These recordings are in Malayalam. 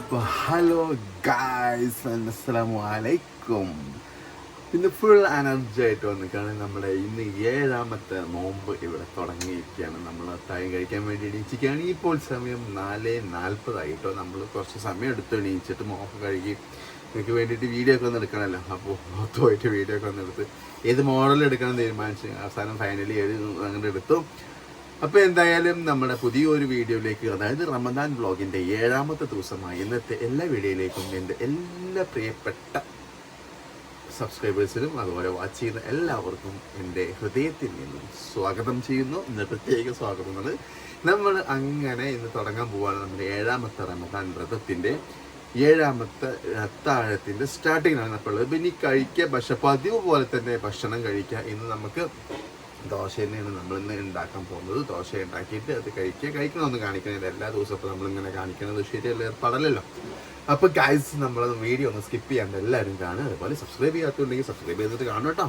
അപ്പോൾ ഹലോ ഗായ്സ് അസ്സലാമു അലൈക്കും. ഇന്ന് ഫുൾ എനർജി ആയിട്ട് വന്നിക്കാണ് നമ്മുടെ ഇന്ന് ഏഴാമത്തെ നോമ്പ് ഇവിടെ തുടങ്ങിയിരിക്കുകയാണ്. നമ്മൾ തായം കഴിക്കാൻ വേണ്ടി എണീച്ചിരിക്കുകയാണ്. ഇപ്പോൾ സമയം നാല് നാൽപ്പതായിട്ടോ. നമ്മൾ കുറച്ച് സമയം എടുത്ത് എണീച്ചിട്ട് മോഹം കഴുകി എനിക്ക് വേണ്ടിയിട്ട് വീഡിയോ ഒക്കെ ഒന്ന് എടുക്കണമല്ലോ. അപ്പോൾ മൊത്തമായിട്ട് വീഡിയോ ഒക്കെ ഒന്ന് എടുത്ത് ഏത് മോഡൽ എടുക്കണം തീരുമാനിച്ച് അവസാനം ഫൈനലി ഏത് അങ്ങനെ എടുത്തു. അപ്പോൾ എന്തായാലും നമ്മുടെ പുതിയൊരു വീഡിയോയിലേക്ക് അതായത് റമദാൻ വ്ളോഗിന്റെ ഏഴാമത്തെ ദിവസമായി ഇന്നത്തെ എല്ലാ വീഡിയോയിലേക്കും എന്റെ എല്ലാ പ്രിയപ്പെട്ട സബ്സ്ക്രൈബേഴ്സിനും അതുപോലെ വാച്ച് ചെയ്യുന്ന എല്ലാവർക്കും എന്റെ ഹൃദയത്തിൽ നിന്നും സ്വാഗതം ചെയ്യുന്നു. ഇന്ന് പ്രത്യേക സ്വാഗതങ്ങൾ നമ്മൾ അങ്ങനെ ഇന്ന് തുടങ്ങാൻ പോവാണ് നമ്മുടെ ഏഴാമത്തെ റമദാൻ വ്രതത്തിന്റെ ഏഴാമത്തെ അത്താഴത്തിന്റെ സ്റ്റാർട്ടിങ്ങിലാണ് അപ്പോൾ ഇനി കഴിക്കുക പക്ഷെ പതിവ് പോലെ തന്നെ ഭക്ഷണം കഴിക്കുക ഇന്ന് നമുക്ക് ദോശ തന്നെയാണ് നമ്മൾ ഇന്ന് ഉണ്ടാക്കാൻ പോകുന്നത്. ദോശ ഉണ്ടാക്കിയിട്ട് അത് കഴിക്കുക. കഴിക്കണമെന്ന് കാണിക്കണില്ല. എല്ലാ ദിവസവും ഇപ്പോൾ നമ്മളിങ്ങനെ കാണിക്കുന്നത് ശരിയല്ല ഏർപ്പാടല്ലല്ലോ. അപ്പോൾ ഗൈസ് നമ്മൾ വീഡിയോ ഒന്ന് സ്കിപ്പ് ചെയ്യാണ്ട് എല്ലാവരും കാണുക. അതുപോലെ സബ്സ്ക്രൈബ് ചെയ്യാത്തുണ്ടെങ്കിൽ സബ്സ്ക്രൈബ് ചെയ്തിട്ട് കാണും കേട്ടോ.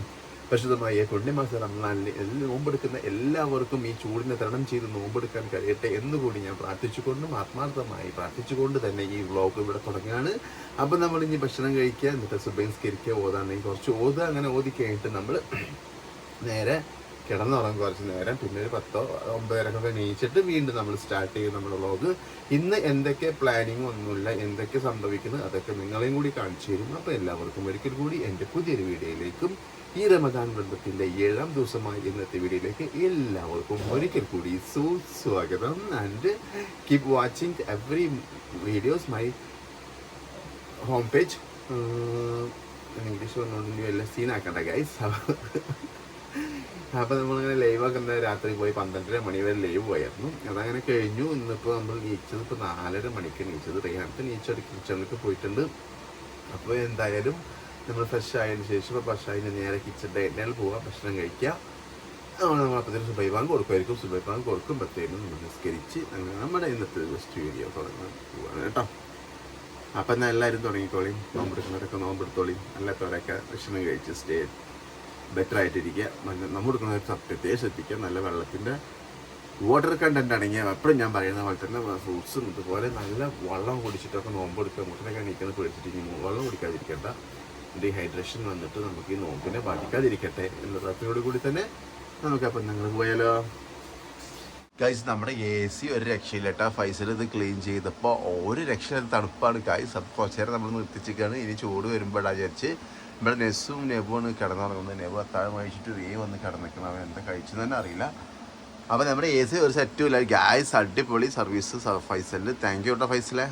പരിശുദ്ധമായ പുണ്യമാസ എല്ലാ നോമ്പെടുക്കുന്ന എല്ലാവർക്കും ഈ ചൂടിനെ തരണം ചെയ്ത് നോമ്പെടുക്കാൻ കഴിയട്ടെ എന്നുകൂടി ഞാൻ പ്രാർത്ഥിച്ചുകൊണ്ടും ആത്മാർത്ഥമായി പ്രാർത്ഥിച്ചുകൊണ്ട് തന്നെ ഈ വ്ളോഗ് ഇവിടെ തുടങ്ങുകയാണ്. അപ്പം നമ്മൾ ഇനി ഭക്ഷണം കഴിക്കുക എന്നിട്ട് സുബൈൻസ്കരിക്കുക ഓതാണെങ്കിൽ കുറച്ച് ഓതുക അങ്ങനെ ഓതി കഴിഞ്ഞിട്ട് നമ്മൾ നേരെ കിടന്നുറങ്ങും കുറച്ച് നേരം. പിന്നെ ഒരു പത്തോ ഒമ്പതരക്കൊക്കെ എണീച്ചിട്ട് വീണ്ടും നമ്മൾ സ്റ്റാർട്ട് ചെയ്യും നമ്മുടെ വ്ളോഗ് ഇന്ന് എന്തൊക്കെ പ്ലാനിങ് ഒന്നുമില്ല എന്തൊക്കെ സംഭവിക്കുന്നു അതൊക്കെ നിങ്ങളെയും കൂടി കാണിച്ചു തരും. അപ്പോൾ എല്ലാവർക്കും ഒരിക്കൽ കൂടി എന്റെ പുതിയൊരു വീഡിയോയിലേക്കും ഈ റമദാൻ ബന്ധത്തിന്റെ ഏഴാം ദിവസമായി ഇന്നത്തെ വീഡിയോയിലേക്ക് എല്ലാവർക്കും ഒരിക്കൽ കൂടി സുസ്വാഗതം. And keep watching every videos my home page English പറഞ്ഞുകൊണ്ടെങ്കിൽ എല്ലാം സീനാക്കണ്ട ഗൈസ് അപ്പോൾ നമ്മളിങ്ങനെ ലൈവ് ആക്കുന്ന രാത്രി പോയി പന്ത്രണ്ടര മണി വരെ ലൈവ് പോയായിരുന്നു. അതങ്ങനെ കഴിഞ്ഞു. ഇന്നിപ്പോ നമ്മൾ നീച്ചത് ഇപ്പോൾ നാലര മണിക്ക് നീച്ചത്. റീഹാനത്ത് നീച്ചൊരു കിച്ചണിലേക്ക് പോയിട്ടുണ്ട്. അപ്പോൾ എന്തായാലും നമ്മൾ ഫ്രഷ് ആയതിന് ശേഷം ഇപ്പോൾ ഫ്രഷ് ആയതിന് നേരെ കിച്ചൺ എണ്ണയിൽ പോവുക ഭക്ഷണം കഴിക്കുക നമ്മൾ അപ്പത്തേനും സുബൈബാൻ കൊടുക്കുമായിരിക്കും. സുബൈബാൻ കൊടുക്കുമ്പോഴത്തേനും നമ്മൾ നിസ്കരിച്ച് അങ്ങനെ നമ്മുടെ ഇന്നത്തെ ഫസ്റ്റ് വീഡിയോ തുടങ്ങാൻ പോവാണ് കേട്ടോ. അപ്പം എന്നാൽ എല്ലാവരും തുടങ്ങിക്കോളിയും നോമ്പെടുക്കുന്നവരൊക്കെ നോമ്പെടുത്തോളിയും അല്ലാത്തവരൊക്കെ ഭക്ഷണം കഴിച്ച് സ്റ്റേ ബെറ്റർ ആയിട്ടിരിക്കുക. നമ്മൾ കൊടുക്കുന്ന പ്രത്യേകം ശ്രദ്ധിക്കുക. നല്ല വെള്ളത്തിന്റെ വാട്ടർ കണ്ടന്റ് ആണെങ്കിൽ എപ്പോഴും ഞാൻ പറയുന്ന പോലെ തന്നെ ഫ്രൂട്ട്സും ഇതുപോലെ നല്ല വെള്ളം കുടിച്ചിട്ടൊക്കെ നോമ്പെടുക്കുക മുട്ടനൊക്കെ എണീക്കുന്നത് പേടിച്ചിട്ട് വെള്ളം കുടിക്കാതിരിക്കേണ്ട. ഡീഹൈഡ്രേഷൻ വന്നിട്ട് നമുക്ക് ഈ നോമ്പിനെ ബാധിക്കാതിരിക്കട്ടെ എന്ന പ്രാർത്ഥനയോട് കൂടി തന്നെ നമുക്കപ്പം നിങ്ങൾ പോയാലോ? ഗൈസ് നമ്മുടെ എ സി ഒരു രക്ഷയില്ലട്ടാ ഫൈസൽ ഇത് ക്ലീൻ ചെയ്തപ്പോൾ ഒരു രക്ഷയില്ല തണുപ്പാണ്. ഗൈസ് അപ്പോൾ കുറച്ച് നേരം നമ്മൾ നിർത്തിച്ചിരിക്കുകയാണ്. ഇനി ചൂട് വരുമ്പോഴാണ് വിചാരിച്ച് ഇവിടെ നെസ്സും നെബുമാണ് കിടന്നുറങ്ങുന്നത്. നെബു അത്താഴം കഴിച്ചിട്ട് വേ വന്ന് കിടന്നിരിക്കണം. അവൻ എന്താ കഴിച്ചു തന്നെ അറിയില്ല. അപ്പോൾ നമ്മുടെ എ സി ഒരു സെറ്റും ഇല്ല. ഗ്യാസ് അടിപൊളി സർവീസ് ഫൈസലിൽ താങ്ക് യു കേട്ടോ ഫൈസലെ.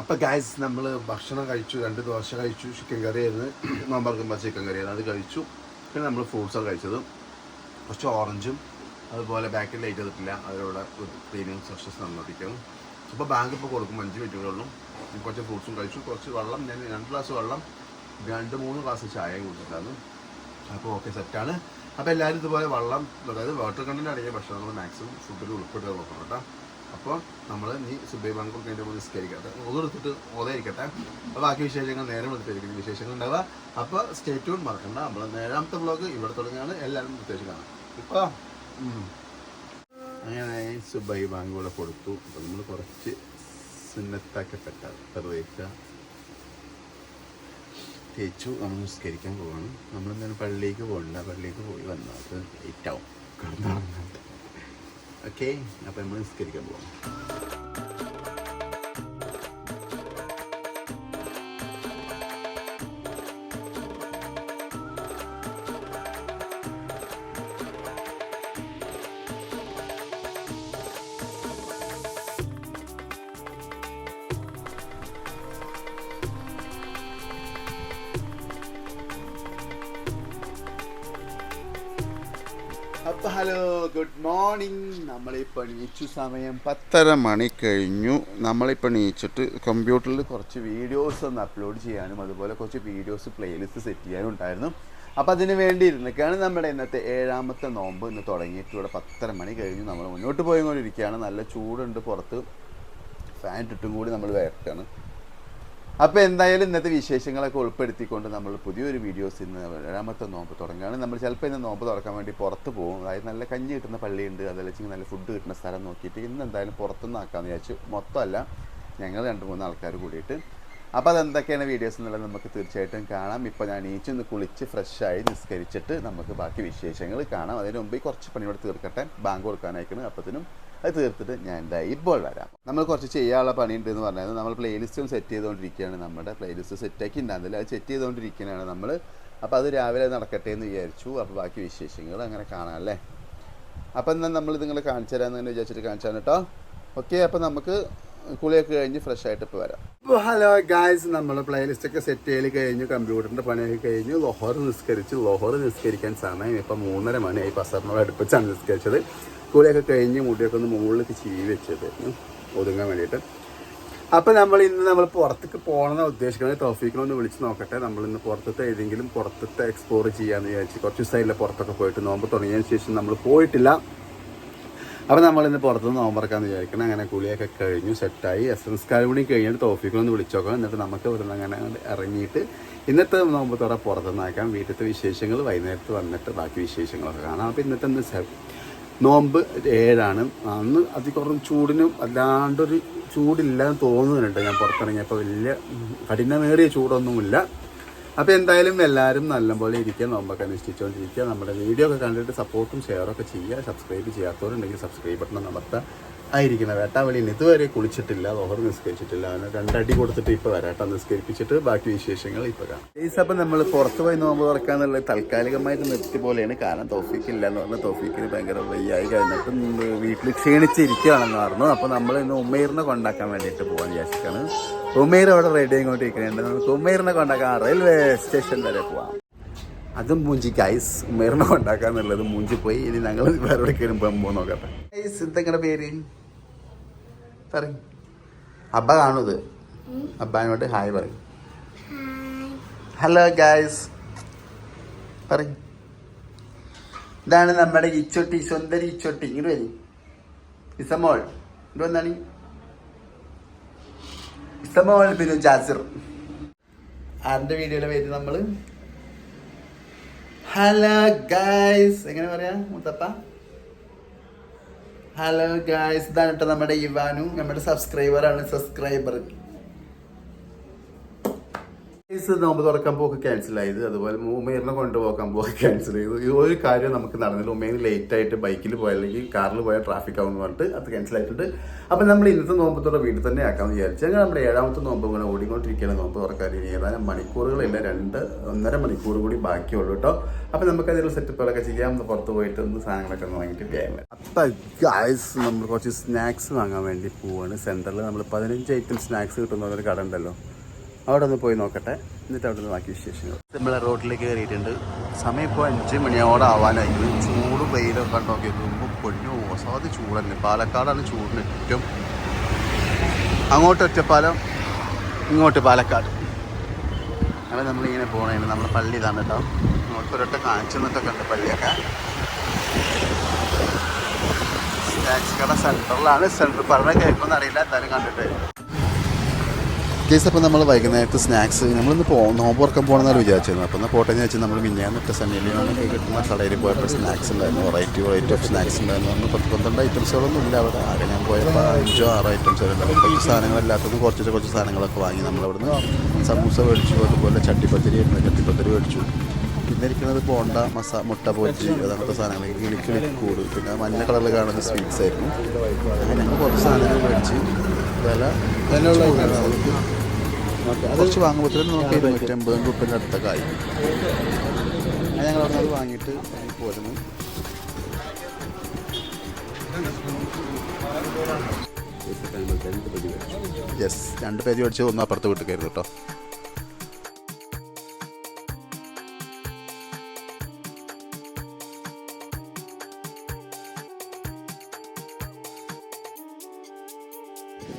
അപ്പോൾ ഗ്യാസ് നമ്മൾ ഭക്ഷണം കഴിച്ചു രണ്ട് ദോശ കഴിച്ചു ചിക്കൻ കറി ആയിരുന്നു. നോമ്പറക്കുമ്പോൾ ചിക്കൻ കറി ആയിരുന്നു. അത് കഴിച്ചു. പിന്നെ നമ്മൾ ഫ്രൂട്ട്സൊക്കെ കഴിച്ചത്. കുറച്ച് ഓറഞ്ചും അതുപോലെ ബാക്കിൽ ലൈറ്റ് ചെയ്തിട്ടില്ല. അതിലൂടെ ക്ലീനിങ് സോസസ് തന്നോട്ടിരിക്കുന്നു അപ്പോൾ ബാങ്ക് ഇപ്പോൾ കൊടുക്കും അഞ്ച് മിനിറ്റുകളുള്ളൂ കുറച്ച് ഫ്രൂട്ട്സും കഴിച്ചു. കുറച്ച് വെള്ളം ഞാൻ രണ്ട് ഗ്ലാസ് വെള്ളം. രണ്ട് മൂന്ന് ഗ്ലാസ് ചായ കുടിച്ചിട്ടാണ്. അപ്പോൾ ഓക്കെ സെറ്റാണ് അപ്പോൾ എല്ലാവരും ഇതുപോലെ വെള്ളം അതായത് വാട്ടർ കണ്ടന്റ് അടങ്ങിയ നമ്മൾ മാക്സിമം ഫുഡിൽ ഉൾപ്പെടുത്താൻ നോക്കണം കേട്ടോ അപ്പോൾ നമ്മൾ നീ സുബൈ ബാങ്ക് കഴിഞ്ഞ പോലെ നിസ്കരിക്കട്ടെ. ഓതെടുത്തിട്ട് ഓതായിരിക്കട്ടെ അപ്പോൾ ബാക്കി വിശേഷങ്ങൾ നേരെ എടുത്തിരിക്കുന്ന വിശേഷങ്ങൾ ഉണ്ടാവുക. അപ്പോൾ സ്റ്റേ ട്യൂൺ മറക്കണ്ട. നമ്മൾ നേരാമത്തെ ബ്ലോഗ് ഇവിടെ തുടങ്ങിയാണ് എല്ലാവരും പ്രത്യേകിച്ച് കാണാം. ഇപ്പോൾ അങ്ങനെ സുബൈ ബാങ്ക് കൂടെ കൊടുത്തു. അപ്പോൾ നമ്മൾ കുറച്ച് സുന്നത്താക്കപ്പെട്ട പ്രതീക്ഷ തേച്ചു നമ്മൾ നിസ്കരിക്കാൻ പോവാണ്. നമ്മളെന്താണ് പള്ളിയിലേക്ക് പോകണ്ട? പള്ളിയിലേക്ക് പോയി വന്നാൽ അത് ലേറ്റ് ആവും. കിടന്നുറങ്ങാണ്ട് ഓക്കെ അപ്പം നമ്മൾ നിസ്കരിക്കാൻ പോവാം ഹലോ ഗുഡ് മോർണിംഗ്. നമ്മളിപ്പോൾ എണീച്ചു സമയം പത്തര മണി കഴിഞ്ഞു. നമ്മളിപ്പോൾ എണീച്ചിട്ട് കമ്പ്യൂട്ടറിൽ കുറച്ച് വീഡിയോസ് ഒന്ന് അപ്ലോഡ് ചെയ്യാനും അതുപോലെ കുറച്ച് വീഡിയോസ് പ്ലേലിസ്റ്റ് സെറ്റ് ചെയ്യാനും ഉണ്ടായിരുന്നു. അപ്പോൾ അതിന് വേണ്ടി ഇരുന്നൊക്കെയാണ് നമ്മുടെ ഇന്നത്തെ ഏഴാമത്തെ നോമ്പ്. ഇന്ന് തുടങ്ങിയിട്ട് ഇവിടെ പത്തര മണി കഴിഞ്ഞു. നമ്മൾ മുന്നോട്ട് പോയിക്കൊണ്ടിരിക്കുകയാണ് നല്ല ചൂടുണ്ട് പുറത്ത്. ഫാൻ ഇട്ടിട്ടും കൂടി നമ്മൾ വയർക്കാണ് അപ്പോൾ എന്തായാലും ഇന്നത്തെ വിശേഷങ്ങളൊക്കെ ഉൾപ്പെടുത്തിക്കൊണ്ട് നമ്മൾ പുതിയൊരു വീഡിയോസ് ഇന്ന് ഏഴാമത്തെ നോമ്പ് തുടങ്ങുകയാണ്. നമ്മൾ ചിലപ്പോൾ ഇന്ന് നോമ്പ് തുറക്കാൻ വേണ്ടി പുറത്ത് പോകും. അതായത് നല്ല കഞ്ഞി കിട്ടുന്ന പള്ളിയുണ്ട്. അതല്ലെങ്കിൽ നല്ല ഫുഡ് കിട്ടുന്ന സ്ഥലം നോക്കിയിട്ട് ഇന്ന് എന്തായാലും പുറത്തുനിന്ന് ആക്കാമെന്ന് വിചാരിച്ചു. മൊത്തമല്ല ഞങ്ങൾ രണ്ട് മൂന്ന് ആൾക്കാർ കൂടിയിട്ട് അപ്പോൾ അതെന്തൊക്കെയാണ് വീഡിയോസ് എന്നുള്ളത് നമുക്ക് തീർച്ചയായിട്ടും കാണാം. ഇപ്പോൾ ഞാൻ ഈച്ചൊന്ന് കുളിച്ച് ഫ്രഷായി നിസ്കരിച്ചിട്ട് നമുക്ക് ബാക്കി വിശേഷങ്ങൾ കാണാം. അതിന് മുമ്പ് കുറച്ച് പണിയോട് തീർക്കട്ടെ. ബാങ്ക് കൊടുക്കാനായിക്കണം. അപ്പത്തിനും അത് തീർത്തിട്ട് ഞാൻ എന്താ ഇപ്പോൾ വരാം. നമ്മൾ കുറച്ച് ചെയ്യാനുള്ള പണിയുണ്ട് എന്ന് പറഞ്ഞാൽ നമ്മൾ പ്ലേലിസ്റ്റും സെറ്റ് ചെയ്തുകൊണ്ടിരിക്കുകയാണ് നമ്മുടെ. പ്ലേലിസ്റ്റ് സെറ്റാക്കി ഉണ്ടാകുന്നില്ല അത് സെറ്റ് ചെയ്തുകൊണ്ടിരിക്കുകയാണ് നമ്മൾ അപ്പോൾ അത് രാവിലെ നടക്കട്ടെ എന്ന് വിചാരിച്ചു. അപ്പോൾ ബാക്കി വിശേഷങ്ങൾ അങ്ങനെ കാണാം അല്ലേ? അപ്പോൾ എന്നാൽ നമ്മൾ നിങ്ങളെ കാണിച്ചു തരാമെന്ന് വിചാരിച്ചിട്ട് കാണിച്ചാണ് കേട്ടോ. ഓക്കെ അപ്പോൾ നമുക്ക് കുളിയൊക്കെ കഴിഞ്ഞ് ഫ്രഷ് ആയിട്ട് ഇപ്പോൾ വരാം. ഹലോ ഗായ്സ് നമ്മൾ പ്ലേലിസ്റ്റ് ഒക്കെ സെറ്റ് ചെയ്ത് കഴിഞ്ഞു കമ്പ്യൂട്ടറിന്റെ പണിയൊക്കെ കഴിഞ്ഞു. ലോഹർ നിസ്കരിച്ചു. ലോഹർ നിസ്കരിക്കാൻ സമയം ഇപ്പം മൂന്നര മണിയായി. പസറിനോട് അടുപ്പിച്ചാണ് നിസ്കരിച്ചത്. കുളിയൊക്കെ കഴിഞ്ഞ് മുടിയൊക്കെ ഒന്ന് മുകളിലേക്ക് ചീവി വെച്ചത്. ഒതുങ്ങാൻ വേണ്ടിയിട്ട്. അപ്പം നമ്മൾ ഇന്ന് നമ്മൾ പുറത്തേക്ക് പോകണമെന്ന് ഉദ്ദേശിക്കുന്നത്. ടോഫിക്കിനൊന്ന് വിളിച്ച് നോക്കട്ടെ. നമ്മൾ ഇന്ന് പുറത്തത്തെ ഏതെങ്കിലും പുറത്തത്തെ എക്സ്പ്ലോർ ചെയ്യാമെന്ന് വിചാരിച്ച് കുറച്ച് സൈഡിലെ പുറത്തൊക്കെ പോയിട്ട്. നോമ്പ് തുടങ്ങിയതിന് ശേഷം നമ്മൾ പോയിട്ടില്ല. അപ്പോൾ നമ്മൾ ഇന്ന് പുറത്തുനിന്ന് നോമ്പറക്കാന്ന് വിചാരിക്കണം അങ്ങനെ കുളിയൊക്കെ കഴിഞ്ഞു സെറ്റായി. എസ് എൻ സ്കാർ കൂടി കഴിഞ്ഞിട്ട് തോഫിക്കൊന്ന് വിളിച്ചോക്കാം എന്നിട്ട് നമുക്ക് ഇവിടുന്ന് അങ്ങനെ ഇറങ്ങിയിട്ട് ഇന്നത്തെ നോമ്പത്തോടെ പുറത്തുനിന്നാക്കാം വീട്ടിലത്തെ വിശേഷങ്ങൾ വൈകുന്നേരത്ത് വന്നിട്ട് ബാക്കി വിശേഷങ്ങളൊക്കെ കാണാം. അപ്പോൾ ഇന്നത്തെ ഇന്ന് സെ- നോമ്പ് ഏഴാണ്. അന്ന് അതികുറം ചൂടിനും അല്ലാണ്ടൊരു ചൂടില്ലാന്ന് തോന്നുന്നുണ്ട്. ഞാൻ പുറത്തിറങ്ങിയപ്പോൾ വലിയ കഠിനമേറിയ ചൂടൊന്നുമില്ല. അപ്പോൾ എന്തായാലും എല്ലാവരും നല്ലപോലെ ഇരിക്കുക നോമ്പൊക്കെ അനുഷ്ഠിച്ചുകൊണ്ടിരിക്കുക. നമ്മുടെ വീഡിയോ ഒക്കെ കണ്ടിട്ട് സപ്പോർട്ടും ഷെയറൊക്കെ ചെയ്യുക. സബ്സ്ക്രൈബ് ചെയ്യാത്തവരുണ്ടെങ്കിൽ സബ്സ്ക്രൈബ് ബട്ടൺ അമർത്തുക. ആയിരിക്കണം. വേട്ടാവളിയിൽ ഇതുവരെ കുളിച്ചിട്ടില്ല ഓഹർ നിസ്കരിച്ചിട്ടില്ല. അവന് രണ്ടടി കൊടുത്തിട്ട് ഇപ്പോൾ വരാട്ട നിസ്കരിപ്പിച്ചിട്ട് ബാക്കി വിശേഷങ്ങൾ ഇപ്പോൾ കാണാം. ഈസ് അപ്പം നമ്മൾ പുറത്ത് പോയി നോമ്പ് തുറക്കാന്നുള്ളത് താൽക്കാലികമായിട്ട് നിർത്തി പോലെയാണ്. കാരണം തോഫിക്ക് ഇല്ല എന്ന് പറഞ്ഞാൽ തോഫിക്കിന് ഭയങ്കര വയ്യായി കഴിഞ്ഞിട്ട് വീട്ടിൽ ക്ഷീണിച്ചിരിക്കുകയാണെന്ന് പറഞ്ഞു. അപ്പോൾ നമ്മൾ ഇന്ന് ഉമ്മീറിനെ കൊണ്ടാക്കാൻ വേണ്ടിയിട്ട് പോകാൻ വിചാരിച്ചിട്ടാണ് ഉമ്മീർ അവിടെ റെഡി ആയിക്കൊണ്ടിരിക്കുന്നുണ്ട് നമുക്ക് ഉമ്മീറിനെ കൊണ്ടാക്കാൻ റെയിൽവേ സ്റ്റേഷൻ വരെ പോവാം. അതും മൂഞ്ചി ഗൈസ് ഉമ്മേറിനെ കൊണ്ടാക്കാന്നുള്ളത് മൂഞ്ചി പോയി ഇനി ഞങ്ങൾ വേറെ കയറുമ്പോൾ നോക്കട്ടെ ഗൈസ് എന്തെങ്ങനെ പേര്? പറയും. അബ്ബ കാണുന്നത്? അബ്ബാനോട് ഹായ് പറയും. Hello guys. പറയും. ഇതാണ് നമ്മുടെ ഇച്ചൊട്ടി സുന്ദരി ഇച്ചൊട്ടി. ഇങ്ങോട്ട് വരി. ഇസമോൾ. ഇത് വന്നാണ്. ഇസമോൾ ബിനു ജാസിർ. ആരുടെ വീഡിയോയിലെ പേര് നമ്മൾ? Hello guys. എങ്ങനെ പറയാ മുത്തപ്പ? ഹലോ ഗായ്സ് ഇതാണ് നമ്മുടെ ഇവാനും നമ്മുടെ സബ്സ്ക്രൈബറാണ് സബ്സ്ക്രൈബർ സബ്സ്ക്രൈബർ നോമ്പ് തുറക്കാൻ പോക്ക് ക്യാൻസൽ ആയത് അതുപോലെ ഉമേറിനെ കൊണ്ടുപോകാൻ പോക്ക് ക്യാൻസൽ ചെയ്തു ഈ ഒരു കാര്യം നമുക്ക് നടന്നില്ല. ഉമേന് ലേറ്റ് ആയിട്ട് ബൈക്കിൽ പോയാൽ അല്ലെങ്കിൽ കാറിൽ പോയാൽ ട്രാഫിക് ആവും എന്ന് പറഞ്ഞിട്ട് അത് ക്യാൻസൽ ആയിട്ടുണ്ട്. അപ്പം നമ്മൾ ഇന്നത്തെ നോമ്പത്തോടെ വീട്ടിൽ തന്നെ ആക്കാമെന്ന് വിചാരിച്ചു അങ്ങനെ നമ്മുടെ ഏഴാമത്തെ നോമ്പ് ഇങ്ങനെ ഓടിക്കൊണ്ടിരിക്കുകയാണ്. നോമ്പ് തുറക്കാൻ ഇനി ഏതാനും മണിക്കൂറുകളില്ല? രണ്ട് ഒന്നര മണിക്കൂർ കൂടി ബാക്കിയുള്ളൂ കേട്ടോ. അപ്പം നമുക്ക് അതിലുള്ള സെറ്റപ്പുകളൊക്കെ ചെയ്യാം. ഒന്ന് പുറത്ത് പോയിട്ട് ഒന്ന് സാധനങ്ങളൊക്കെ ഒന്ന് വാങ്ങിയിട്ട്. അപ്പം ഗായ്സ് നമ്മൾ കുറച്ച് സ്നാക്സ് വാങ്ങാൻ വേണ്ടി പോവാണ്. സെന്ററിൽ നമ്മൾ പതിനഞ്ച് ഐറ്റം സ്നാക്സ് കിട്ടുന്ന ഒരു കട ഉണ്ടല്ലോ. അവിടെ ഒന്ന് പോയി നോക്കട്ടെ. എന്നിട്ട് അവിടെ നിന്ന് ബാക്കി വിശേഷങ്ങൾ. നമ്മളെ റോഡിലേക്ക് കയറിയിട്ടുണ്ട്. സമയം ഇപ്പോൾ അഞ്ച് മണിയോടെ ആവാനായി. ചൂട് വെയിലൊക്കെ നോക്കി നോക്കുമ്പോൾ പൊഴിഞ്ഞു ഓസാദ് ചൂട് തന്നെ പാലക്കാടാണ് ചൂടിന് ഏറ്റവും അങ്ങോട്ട് ഒറ്റപ്പാലം ഇങ്ങോട്ട് പാലക്കാട്. അങ്ങനെ നമ്മളിങ്ങനെ പോകണേന് നമ്മുടെ പള്ളി ഇതാണ് കേട്ടോ. നമുക്ക് ഒരൊട്ട കാണിച്ചു നിന്നിട്ടൊക്കെ ഉണ്ട് പള്ളിയൊക്കെ. സ്നാക്സ് കട പറഞ്ഞ കേൾക്കുമെന്ന് അറിയില്ല. എന്തായാലും കണ്ടിട്ട് കേസ് അപ്പോൾ നമ്മൾ വൈകുന്നേരത്തെ സ്നാക്സ് നമ്മളിന്ന് പോ നോമ്പ് തുറക്കാൻ പോകണമെന്നാണ് വിചാരിച്ചിരുന്നത്. അപ്പോൾ എന്നാൽ പോട്ടെ എന്ന് വെച്ചാൽ നമ്മൾ മിഞ്ഞാന്നിട്ട് സണ്ണിയിലേക്ക് കിട്ടുന്ന കടയിൽ പോയപ്പോൾ സ്നാക്സ് ഉണ്ടായിരുന്നു. വെറൈറ്റി വെറൈറ്റി ഓഫ് സ്നാക്സ് ഉണ്ടായിരുന്നു. നമ്മൾ പത്ത് പന്ത്രണ്ട് ഐറ്റംസുകളൊന്നും ഇല്ല അവിടെ. ആകെ ഞാൻ പോയപ്പോൾ അഞ്ചോ ആറോ ഐറ്റംസ് ഉണ്ടാവും കുറച്ച് സാധനങ്ങളില്ലാത്തത് കുറച്ച് കുറച്ച് സാധനങ്ങളൊക്കെ വാങ്ങി നമ്മളവിടുന്ന് സമൂസ മേടിച്ചു. അതുപോലെ ചട്ടിപ്പത്തിരി ആയിരുന്നു. ചട്ടിപ്പത്തിരി മേടിച്ചു. പിന്നെ ഇരിക്കുന്നത് ബോണ്ട മസ മുട്ട പൊരിച്ച് അതങ്ങനത്തെ സാധനങ്ങൾ. കിളിക്ക് കൂട് പിന്നെ മഞ്ഞ കളറിൽ കാണുന്ന സ്വീറ്റ്സ് ആയിരുന്നു. അങ്ങനെ ഞങ്ങൾ കുറച്ച് സാധനങ്ങൾ മേടിച്ച് വില കുറച്ച് വാങ്ങുമ്പോഴത്തേനും നമുക്ക് ഇരുന്നൂറ്റി അമ്പത് അടുത്തൊക്കെ ആയി. കായി ഞങ്ങൾ അവിടെ നിന്ന് വാങ്ങിയിട്ട് പോരുന്നു. യെസ് രണ്ട് പേര് മേടിച്ച് ഒന്ന് അപ്പുറത്ത് വിട്ടുകയായിരുന്നു കേട്ടോ.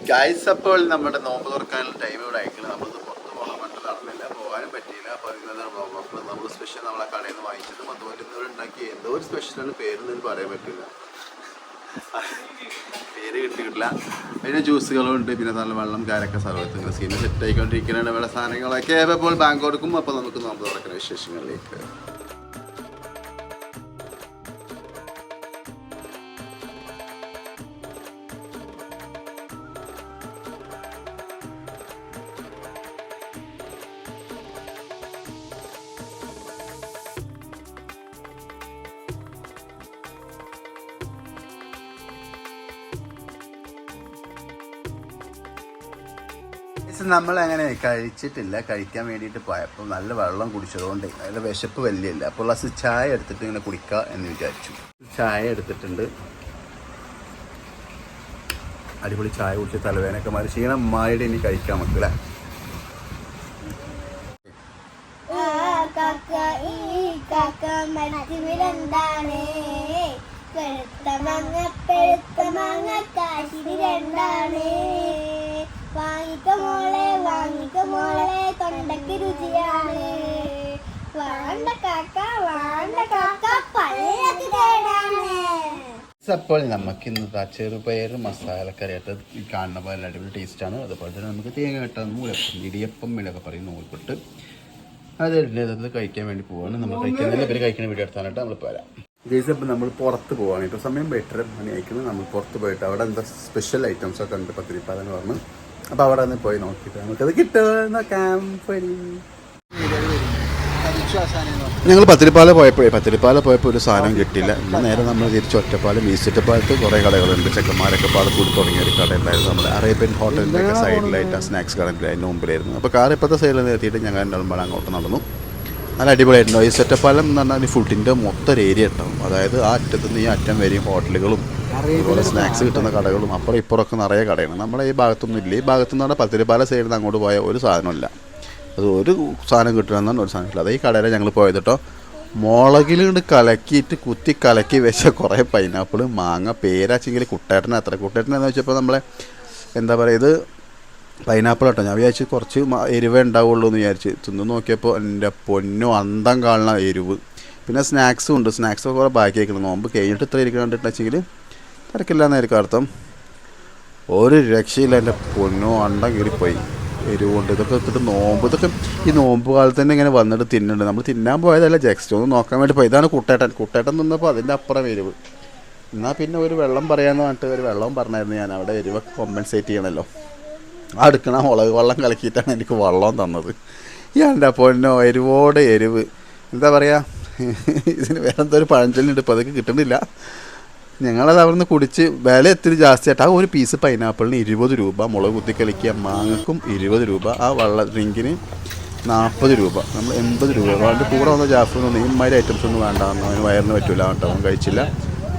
ഗൈസ് അപ്പോൾ നമ്മുടെ നോമ്പ് തുറക്കാനുള്ള ടൈം ഇവിടെ അയക്കണം നമ്മളിത് പുറത്ത് പോകാൻ പറ്റും നടന്നില്ല പോകാനും പറ്റിയില്ല അപ്പോൾ ഇന്നത്തെ നോമ്പ് നമ്മൾ സ്പെഷ്യൽ നമ്മളെ കടയിൽ നിന്ന് വാങ്ങിച്ചതും അതുപോലെ ഇന്നലെ ഉണ്ടാക്കിയ. എന്തോ ഒരു സ്പെഷ്യലാണ് പേരൊന്നും പറയാൻ പറ്റില്ല. പേര് കിട്ടിയിട്ടില്ല. പിന്നെ ജ്യൂസുകളും ഉണ്ട്. പിന്നെ നല്ല വെള്ളം കാരക്ക സർവത്ത് ഇങ്ങനെ സീന സെറ്റ് ആയിക്കൊണ്ടിരിക്കുന്നുണ്ട് വേറെ സാധനങ്ങളൊക്കെ. അപ്പോൾ ബാങ്ക് കൊടുക്കും. അപ്പോൾ നമുക്ക് നോമ്പ് തുറക്കുന്ന വിശേഷങ്ങളിലേക്ക്. നമ്മൾ അങ്ങനെ കഴിച്ചിട്ടില്ല. കഴിക്കാൻ വേണ്ടിയിട്ട് പോയപ്പോൾ നല്ല വെള്ളം കുടിച്ചതുകൊണ്ട് നല്ല വിശപ്പ് വലിയല്ല. അപ്പോൾ ഗ്ലാസ് ചായ എടുത്തിട്ട് ഇങ്ങനെ കുടിക്കുക എന്ന് വിചാരിച്ചു. ചായ എടുത്തിട്ടുണ്ട്. അടിപൊളി ചായ കുടിച്ച് തലവേനൊക്കെ മാറി. ക്ഷീണം മായുടെ ഇനി കഴിക്കാൻ മക്കളെ പെഴുത്ത മാങ്ങ പെഴുത്ത മാങ്ങ കാശിന് രണ്ടാണ് വാങ്ങിക്ക മോളെ വാങ്ങിക്ക മോളെ തൊണ്ടക്ക് രുചിയാണ്. വാണ്ട കാക്ക വാണ്ട കാക്ക കേടാണ്. അപ്പോൾ നമുക്ക് ഇന്ന് ചെറുപയർ മസാലക്കറിയായിട്ട് കാണുന്ന പോലെ അടിപൊളി ആണ്. അതുപോലെ തന്നെ നമുക്ക് തേങ്ങ കിട്ടാൻ മൂലപ്പം ഇടിയപ്പം എന്നൊക്കെ പറയും നൂൽപ്പെട്ട് അത് കഴിക്കാൻ വേണ്ടി പോവാണ്. നമ്മൾ കഴിക്കുന്നതിന് ഇവർ കഴിക്കുന്ന വീഡിയോ എടുത്താനായിട്ട് നമ്മൾ ജയ്സ് അപ്പം നമ്മൾ പുറത്ത് പോവാണ്. ഇപ്പോൾ സമയം എട്ടര മണി അയക്കുന്നത് നമ്മൾ പുറത്ത് പോയിട്ട് അവിടെ എന്താ സ്പെഷ്യൽ ഐറ്റംസ് ഒക്കെ ഉണ്ട് പത്തിരിപ്പാതെന്ന് പറഞ്ഞു. അപ്പോൾ അവിടെ നിന്ന് പോയി നോക്കിയിട്ട് നമുക്കത് കിട്ടുമെന്ന് നോക്കാം ഞങ്ങൾ പത്തിരിപ്പാല പോയപ്പോഴേ പത്തിരിപ്പാല പോയപ്പോൾ ഒരു സാധനം കിട്ടില്ല പിന്നെ നേരെ നമ്മൾ തിരിച്ച് ഒറ്റപ്പാലം ഈസ്റ്റ് ഒറ്റപ്പാലത്ത് കുറേ കടകളുണ്ട്. ചെക്കന്മാരൊക്കെ പാല കൂടി തുടങ്ങിയ ഒരു കട ഉണ്ടായിരുന്നു നമ്മുടെ അറേബ്യൻ ഹോട്ടലിന്റെ ഒക്കെ സൈഡിലായിട്ട് ആ സ്നാക്സ് കടന്റെ അതിന്റെ മുമ്പിലായിരുന്നു. അപ്പോൾ കാർ ഇപ്പോഴത്തെ സൈഡിൽ നിർത്തിയിട്ട് ഞങ്ങൾ രണ്ടാളുമ്പോൾ അങ്ങോട്ട് നടന്നു. നല്ല അടിപൊളിയായിരുന്നു ഈ സെറ്റപ്പാലം എന്ന് പറഞ്ഞാൽ ഫുഡിന്റെ മൊത്തം ഒരു ഏരിയ ഉണ്ടാവും അതായത് ആ അറ്റത്തുനിന്ന് ഈ അറ്റം വരെയും ഹോട്ടലുകളും അതുപോലെ സ്നാക്സ് കിട്ടുന്ന കടകളും അപ്പുറം ഇപ്പുറമൊക്കെ നിറയെ കടയാണ്. നമ്മുടെ ഈ ഭാഗത്തൊന്നും ഇല്ല. ഈ ഭാഗത്തുനിന്ന് പറഞ്ഞാൽ പത്തിരിപ്പാല സൈഡിൽ നിന്ന് അങ്ങോട്ട് പോയ ഒരു സാധനമില്ല അത് ഒരു സാധനം കിട്ടണമെന്നാണ് ഒരു സാധനം ഇല്ല അത് ഈ കടയിൽ ഞങ്ങൾ പോയത് കേട്ടോ മുളകിൽ കൊണ്ട് കലക്കിയിട്ട് കുത്തി കലക്കി വെച്ച കുറേ പൈനാപ്പിൾ മാങ്ങ പേരാച്ചെങ്കിൽ കുട്ടേട്ടനെ. അത്ര കുട്ടേട്ടനെന്ന് വെച്ചപ്പോൾ നമ്മളെ എന്താ പറയുക ഇത് പൈനാപ്പിൾ കേട്ടോ ഞാൻ വിചാരിച്ച് കുറച്ച് എരിവേ ഉണ്ടാവുള്ളൂ എന്ന് വിചാരിച്ച്. തിന്ന് നോക്കിയപ്പോൾ എന്റെ പൊന്നു അന്തം കാണുന്ന എരിവ്. പിന്നെ സ്നാക്സും ഉണ്ട്. സ്നാക്സ് ഒക്കെ കുറേ ബാക്കി വയ്ക്കണം നോമ്പ് കഴിഞ്ഞിട്ട് ഇത്ര ഇരിക്കണം കണ്ടിട്ടുണ്ടെങ്കിൽ തിരക്കില്ല എന്നായിരിക്കും അർത്ഥം. ഒരു രക്ഷയില്ല എന്റെ പൊന്നോ അണ്ടം കീറിപ്പോയി എരിവുണ്ട്. ഇതൊക്കെ എടുത്തിട്ട് നോമ്പ്. ഇതൊക്കെ ഈ നോമ്പ് കാലത്ത് തന്നെ ഇങ്ങനെ വന്നിട്ട് തിന്നുന്നുണ്ട് നമ്മൾ തിന്നാൻ പോയതല്ല ജസ്റ്റ് ഒന്ന് നോക്കാൻ വേണ്ടി പോയി ഇതാണ് കുട്ടേട്ടൻ. കുട്ടേട്ടൻ നിന്നപ്പോൾ അതിന്റെ അപ്പുറം എരിവ്. എന്നാൽ പിന്നെ ഒരു വെള്ളം പറയാമെന്ന് പറഞ്ഞിട്ട് ഒരു വെള്ളം പറഞ്ഞായിരുന്നു ഞാൻ. അവിടെ എരിവൊക്കെ കോമ്പൻസേറ്റ് ചെയ്യണമല്ലോ ആ എടുക്കണ മുളക് വെള്ളം കലക്കിയിട്ടാണ് എനിക്ക് വെള്ളം തന്നത്. ഈ എന്റെ പൊന്നോ എരിവോടെ എരിവ്. എന്താ പറയുക ഇതിന് വേറെ ഒരു പഴഞ്ചൊല്ലുണ്ട്. ഇപ്പോൾ അതൊക്കെ കിട്ടുന്നില്ല. ഞങ്ങളത് അവിടുന്ന് കുടിച്ച് വില എത്തിരി ജാസ്തിയായിട്ട്. ആ ഒരു പീസ് പൈനാപ്പിളിന് ഇരുപത് രൂപ മുളക് കുത്തി കലക്കിയ മാങ്ങക്കും ഇരുപത് രൂപ ആ വെള്ള ഡ്രിങ്കിന് നാൽപ്പത് രൂപ. നമ്മൾ എൺപത് രൂപ. അതുകൊണ്ട് കൂടെ വന്ന ജാഫ്രിനൊന്നും ഇമ്മാതിരി മാതിരി ഐറ്റംസ് ഒന്നും വേണ്ട. അവന് വയറിന് പറ്റില്ല കേട്ടോ അവൻ കഴിച്ചില്ല.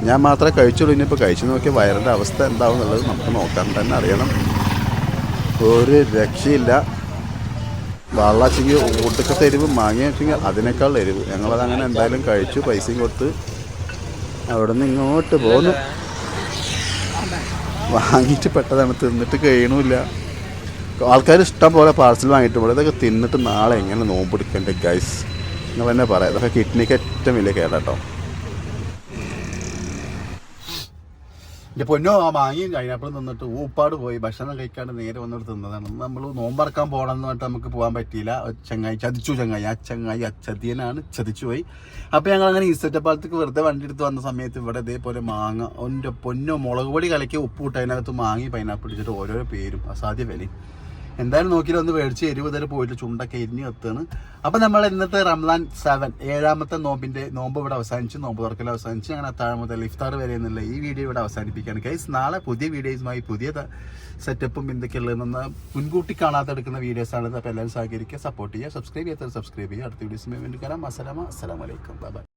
ഞാൻ മാത്രമേ കഴിച്ചുള്ളൂ. ഇനിയിപ്പോൾ കഴിച്ചു നോക്കിയാൽ വയറിന്റെ അവസ്ഥ എന്താവും എന്നുള്ളത് നമുക്ക് നോക്കാൻ തന്നെ അറിയണം. ഒരു രക്ഷയില്ല. വെള്ളച്ചെങ്കിൽ ഒടുക്കത്തെ എരിവ് മാങ്ങ വെച്ചെങ്കിൽ അതിനേക്കാൾ എരിവ്. ഞങ്ങളത് അങ്ങനെ എന്തായാലും കഴിച്ചു. പൈസയും കൊടുത്ത് അവിടെ നിന്ന് ഇങ്ങോട്ട് പോന്നു. വാങ്ങിയിട്ട് പെട്ടതാണ് തിന്നിട്ട് കഴിയണമില്ല ആൾക്കാർ ഇഷ്ടം പോലെ പാർസൽ വാങ്ങിയിട്ട് പോലെ ഇതൊക്കെ തിന്നിട്ട് നാളെ എങ്ങനെ നോമ്പെടുക്കണ്ടേ ഗൈസ് നിങ്ങൾ തന്നെ പറയാം. ഇതൊക്കെ കിഡ്നിക്ക് ഏറ്റവും വലിയ കേടാട്ടോ. എന്റെ പൊന്നോ ആ മാങ്ങിയും പൈനാപ്പിൾ നിന്നിട്ട് ഊപ്പാട് പോയി. ഭക്ഷണം കഴിക്കാണ്ട് നേരെ വന്നിട്ട് തിന്നതാണ്. നമ്മൾ നോമ്പറക്കാൻ പോകണം എന്ന് പറഞ്ഞിട്ട് നമുക്ക് പോകാൻ പറ്റിയില്ല. ചങ്ങായി ചതിച്ചു ചങ്ങായി. ആ ചങ്ങായി അച്ചതിയനാണ്. ചതിച്ചു പോയി. അപ്പോൾ ഞങ്ങൾ അങ്ങനെ ഈസ്റ്ററ്റപ്പാലത്തേക്ക് വെറുതെ വണ്ടി എടുത്ത് വന്ന സമയത്ത് ഇവിടെ ഇതേപോലെ മാങ്ങ ഒന്റെ പൊന്നോ മുളക് പൊടി കലക്കി ഉപ്പ് ഇട്ട് അതിനകത്ത് മാങ്ങി പൈനാപ്പിൾ ഇട്ടിട്ട് ഓരോരോ പേരും. അസാധ്യ വിലയും എന്തായാലും നോക്കിയിട്ട് ഒന്ന് മേടിച്ച് എരിവ് തരെ പോയിട്ട് ചുണ്ടൊക്കെ എരിഞ്ഞ് എത്തുകയാണ് അപ്പം നമ്മൾ ഇന്നത്തെ റംലാൻ സെവൻ ഏഴാമത്തെ നോമ്പിന്റെ നോമ്പ് ഇവിടെ അവസാനിച്ച്. നോമ്പ് തുറക്കൽ അവസാനിച്ച് അങ്ങനെ അത്താഴം മുതൽ ഇഫ്താർ വരെ എന്നുള്ള ഈ വീഡിയോ ഇവിടെ അവസാനിപ്പിക്കുകയാണ്. കൈസ് നാളെ പുതിയ വീഡിയോസുമായി പുതിയ സെറ്റപ്പും എന്തൊക്കെയുള്ളതെന്ന് മുൻകൂട്ടി കാണാതെ എടുക്കുന്ന വീഡിയോസാണ് അപ്പോൾ എല്ലാവരും സഹകരിക്കുക സപ്പോർട്ട് ചെയ്യുക സബ്സ്ക്രൈബ് ചെയ്യാത്തവർ സബ്സ്ക്രൈബ് ചെയ്യുക. അടുത്ത വീഡിയോസുമായി വേണ്ടി കാണാം അസലാമ അസ്സലാമലൈക്കും ബൈ